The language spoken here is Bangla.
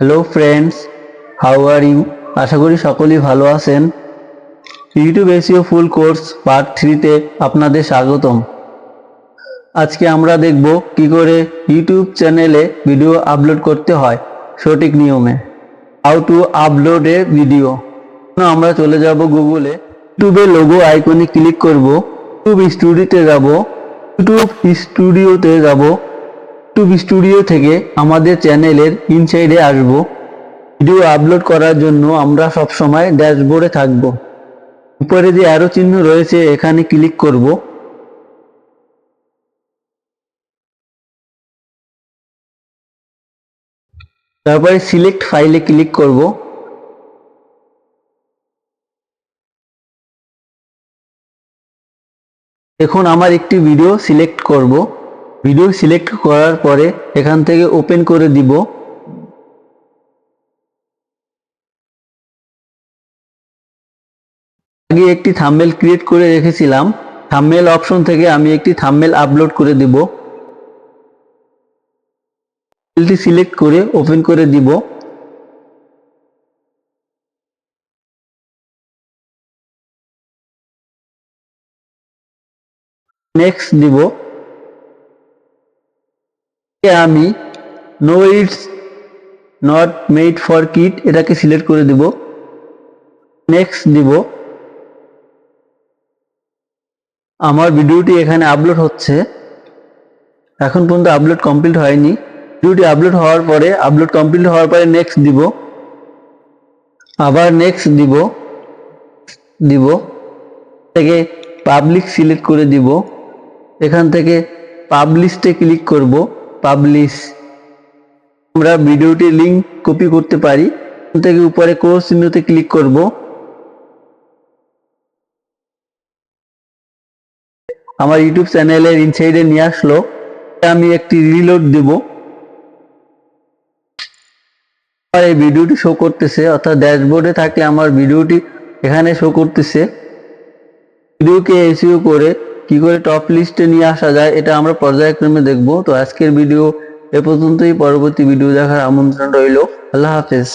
Hello friends how are you আশা করি সকলেই ভালো আছেন। YouTube SEO full course part থ্রিতে আপনাদের স্বাগতম। আজকে আমরা দেখব কি করে ইউটিউব চ্যানেলে ভিডিও আপলোড করতে হয় সঠিক নিয়মে। How to upload a video আমরা চলে যাব গুগলে ইউটিউবে লোগো আইকনে ক্লিক করব। ইউটিউব স্টুডিওতে যাব। ইউটিউব স্টুডিওতে যাব। ইউটিউব স্টুডিও থেকে আমাদের চ্যানেলের ইনসাইডে আসব। ভিডিও আপলোড করার জন্য আমরা সব সময় ড্যাশবোর্ডে থাকব। উপরে যে অ্যারো চিহ্ন রয়েছে, এখানে ক্লিক করব। তারপরে সিলেক্ট ফাইলে ক্লিক করব। এখন আমার একটি ভিডিও সিলেক্ট করব। ভিডিও সিলেক্ট করার পরে এখান থেকে ওপেন করে দিব। আগে একটি থাম্বনেল ক্রিয়েট করে রেখেছিলাম। থাম্বনেল অপশন থেকে আমি একটি থাম্বনেল আপলোড করে দিব। ফাইলটি সিলেক্ট করে ওপেন করে দিব। নেক্সট দিব। আমি no it's not made for kids এটাকে সিলেক্ট করে দিব। নেক্সট দিব। আমার ভিডিওটি এখানে আপলোড হচ্ছে। এখন পর্যন্ত আপলোড কমপ্লিট হয়নি। ভিডিওটি আপলোড হওয়ার পরে আপলোড কমপ্লিট হওয়ার পরে নেক্সট দিব। আবার নেক্সট দিব। দিব। থেকে পাবলিক সিলেক্ট করে দিব। এখান থেকে পাবলিশতে ক্লিক করব। পাবলিশ আমরা ভিডিওটির লিঙ্ক কপি করতে পারি। থেকে উপরে ক্রস চিহ্নতে ক্লিক করব। আমার ইউটিউব চ্যানেলের ইনসাইডে নিয়ে আসলো। আমি একটি রিলোড দেব। আমার এই ভিডিওটি শো করতেছে, অর্থাৎ ড্যাশবোর্ডে থাকলে আমার ভিডিওটি এখানে শো করতেছে। ভিডিওকে এসিও করে কি করে টপ লিস্টে নিয়ে আসা যায়, এটা আমরা পর্যায়ক্রমে দেখব। তো আজকের ভিডিও এ পর্যন্তই, পরবর্তী ভিডিও দেখার আমন্ত্রণ রইল। আল্লাহ হাফেজ।